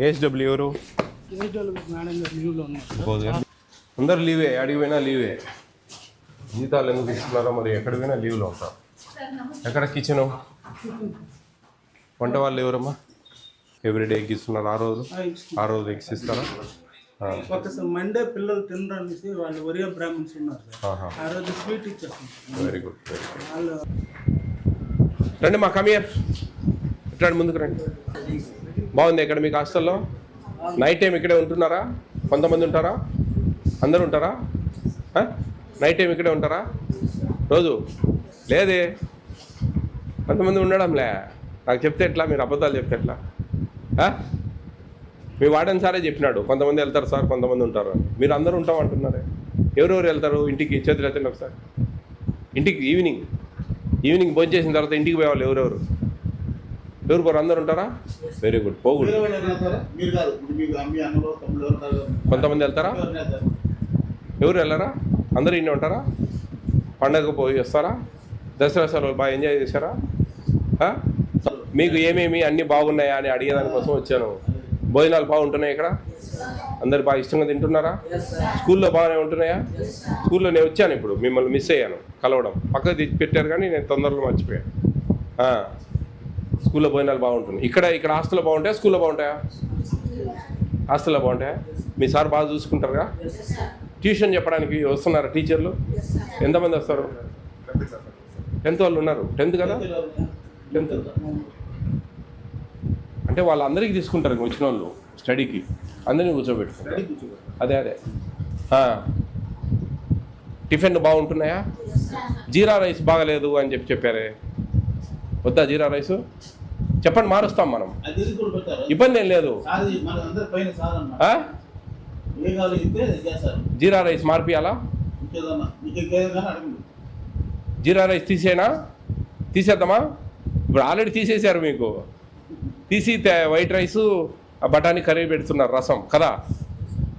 AHW ఎవరు? అందరు leeway అడిగి పోయినా లీవే. జీతాలు ఎందుకు ఇస్తున్నారో మరి ఎక్కడ పోయినా లీవ్లో ఉంటాం. ఎక్కడ కిచెను వంట వాళ్ళు ఎవరమ్మా? ఎవ్రీడే ఎగ్ ఇస్తున్నారు ఆ రోజు? ఆ రోజు ఎగ్స్ ఇస్తారా? మండే పిల్లలు తినరనేసి వాళ్ళు ఒరియా బ్రాహ్మణ్స్ ఉన్నారు. ఆ రోజు స్వీట్ ఇచ్చేస్తాం వెరీ గుడ్ రండి మా కమియర్ రండి ముందుకు రండి. బాగుంది ఇక్కడ మీకు హాస్టల్లో? నైట్ టైం ఇక్కడే ఉంటున్నారా? కొంతమంది ఉంటారా? అందరు ఉంటారా? నైట్ టైం ఇక్కడే ఉంటారా? రోజు? లేదే. కొంతమంది ఉండడంలే. నాకు చెప్తే ఎట్లా? మీరు అబద్ధాలు చెప్తే ఎట్లా? మీ వాడని సారే చెప్పినాడు. కొంతమంది వెళ్తారు సార్ కొంతమంది ఉంటారు. అని మీరు అందరూ ఉంటాం అంటున్నారే. ఎవరెవరు వెళ్తారు? ఇంటికి చేతులు ఎత్తండి ఒకసారి. ఇంటికి ఈవినింగ్ ఈవినింగ్ భోజనం చేసిన తర్వాత ఇంటికి పోయేవాళ్ళు ఎవరెవరు? ఎవరు పోరు? అందరు ఉంటారా? వెరీ గుడ్ కదా? కొంతమంది వెళ్తారా? ఎవరు వెళ్ళారా? అందరూ ఇన్ని ఉంటారా? పండగ పోయి వస్తారా? దసరా సెలవులు బాగా ఎంజాయ్ చేశారా? మీకు ఏమేమి అన్నీ బాగున్నాయా అని అడిగేదాని కోసం వచ్చాను. భోజనాలు బాగుంటున్నాయి ఇక్కడ? అందరు బాగా ఇష్టంగా తింటున్నారా? స్కూల్లో బాగానే ఉంటున్నాయా? స్కూల్లో నేను వచ్చాను ఇప్పుడు. మిమ్మల్ని మిస్ అయ్యాను. కలవడం. పక్కకు తెచ్చి పెట్టారు కానీ నేను తొందరగా మర్చిపోయాను. స్కూల్లో పోయిన బాగుంటుంది. ఇక్కడ ఇక్కడ హాస్టల్లో బాగుంటాయా? స్కూల్లో బాగుంటాయా? హాస్టల్లో బాగుంటాయా? మీ సార్ బాగా చూసుకుంటారుగా? ట్యూషన్ చెప్పడానికి వస్తున్నారా టీచర్లు? ఎంతమంది వస్తారు? టెన్త్ వాళ్ళు ఉన్నారు. టెన్త్ కదా? టెన్త్. అంటే వాళ్ళందరికీ తీసుకుంటారు వచ్చిన వాళ్ళు స్టడీకి. అందరినీ కూర్చోబెట్టుకుంటారు. అదే అదే. టిఫిన్ బాగుంటున్నాయా? జీరా రైస్ బాగలేదు అని చెప్పి చెప్పారే. వద్దా జీరా రైస్? చెప్పండి మారుస్తాం మనం. ఇబ్బంది ఏం లేదు. జీరా రైస్ మార్పియాలా జీరా రైస్ తీసేనా? తీసేద్దామా? ఇప్పుడు ఆల్రెడీ తీసేశారు మీకు. తీసి వైట్ రైస్ బఠానీ కర్రీ పెడుతున్నారు రసం కదా?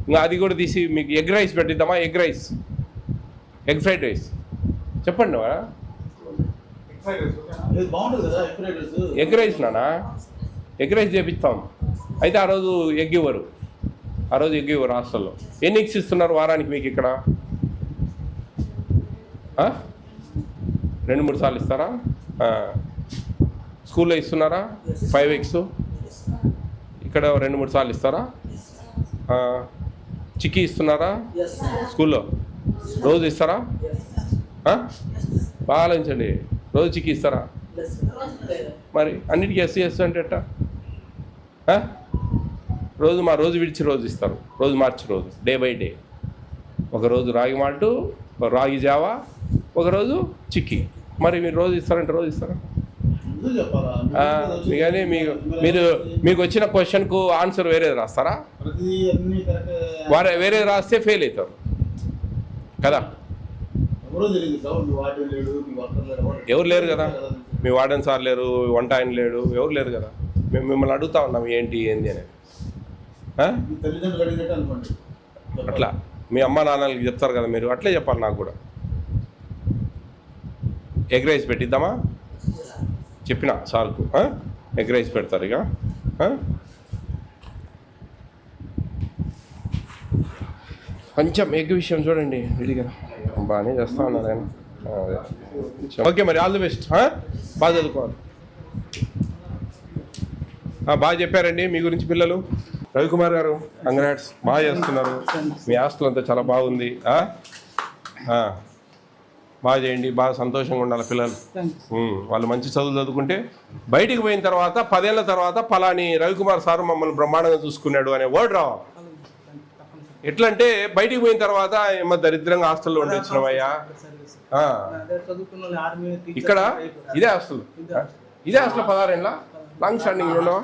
ఇంకా అది కూడా తీసి మీకు egg rice పెట్టిద్దామా? Egg rice. Egg fried rice. చెప్పండి వా. ఇది బాగుంటుంది కదా ఎగ్ రైస్ నానా? ఎగ్ రైస్ చేపిస్తాం. అయితే ఆ రోజు ఎగ్ ఇవ్వరు ఆ రోజు ఎగ్ ఇవ్వరు హాస్టల్లో. ఎన్ని ఎగ్స్ ఇస్తున్నారు వారానికి మీకు ఇక్కడ? రెండు మూడు సార్లు ఇస్తారా. స్కూల్లో ఇస్తున్నారా? Five eggs? ఇక్కడ రెండు మూడు సార్లు ఇస్తారా? ఆ. చిక్కీ ఇస్తున్నారా? స్కూల్లో. రోజు ఇస్తారా? బాగా ఆలోచించండి. రోజు చిక్కీ ఇస్తారా? మరి అన్నిటికీ ఎస్సీ ఎస్ అంటే ఎట్టా? రోజు మా రోజు విడిచి రోజు ఇస్తారు. రోజు మార్చి రోజు డే బై డే. ఒకరోజు రాగి మాల్టు ఒక రాగి జావా ఒకరోజు చిక్కీ. మరి మీరు రోజు ఇస్తారంటే రోజు ఇస్తారా? కానీ మీకు మీరు మీకు వచ్చిన క్వశ్చన్కు ఆన్సర్ వేరేది రాస్తారా? వారే వేరే రాస్తే ఫెయిల్ అవుతారు. కదా? ఎవరో లేరు కదా? మీ వార్డెన్ సార్ లేరు వంట ఆయన లేడు ఎవరు లేరు కదా? మేము మిమ్మల్ని అడుగుతా ఉన్నాం ఏంటి ఏంది చెప్పాలి. అట్లా. మీ అమ్మ నాన్నలకి చెప్తారు కదా మీరు అట్లే చెప్పాలి నాకు కూడా. ఎగ్ రైస్ పెట్టిద్దామా? చెప్పిన సార్కు? ఎగ్ రైస్ పెడతారు ఇక? కొంచెం ఎగ్ విషయం చూడండి విడిగా బాగానే చేస్తా ఉన్నారు ఆయన. ఓకే మరి ఆల్ ది బెస్ట్. బాగా చదువుకోవాలి. ఆ, బాగా చెప్పారండి మీ గురించి పిల్లలు. రవికుమార్ గారు కంగ్రాట్స్ బాగా చేస్తున్నారు. మీ హాస్టల్ అంతా చాలా బాగుంది. ఆ? ఆ. బాగా చేయండి బాగా సంతోషంగా ఉండాలి పిల్లలు. వాళ్ళు మంచి చదువులు చదువుకుంటే బయటికి పోయిన తర్వాత పదేళ్ళ తర్వాత పలాని రవికుమార్ సార్ మమ్మల్ని బ్రహ్మాండంగా చూసుకున్నాడు అనే వర్డ్ రావాలి ఎట్లా అంటే బయటికి పోయిన తర్వాత ఏమో దరిద్రంగా హాస్టల్లో ఉండి టీచర్ ఇక్కడ ఇదే హాస్టల్. ఇదే హాస్టల్. పదహారేళ్ళ లాంగ్ స్టాండింగ్ ఉండవా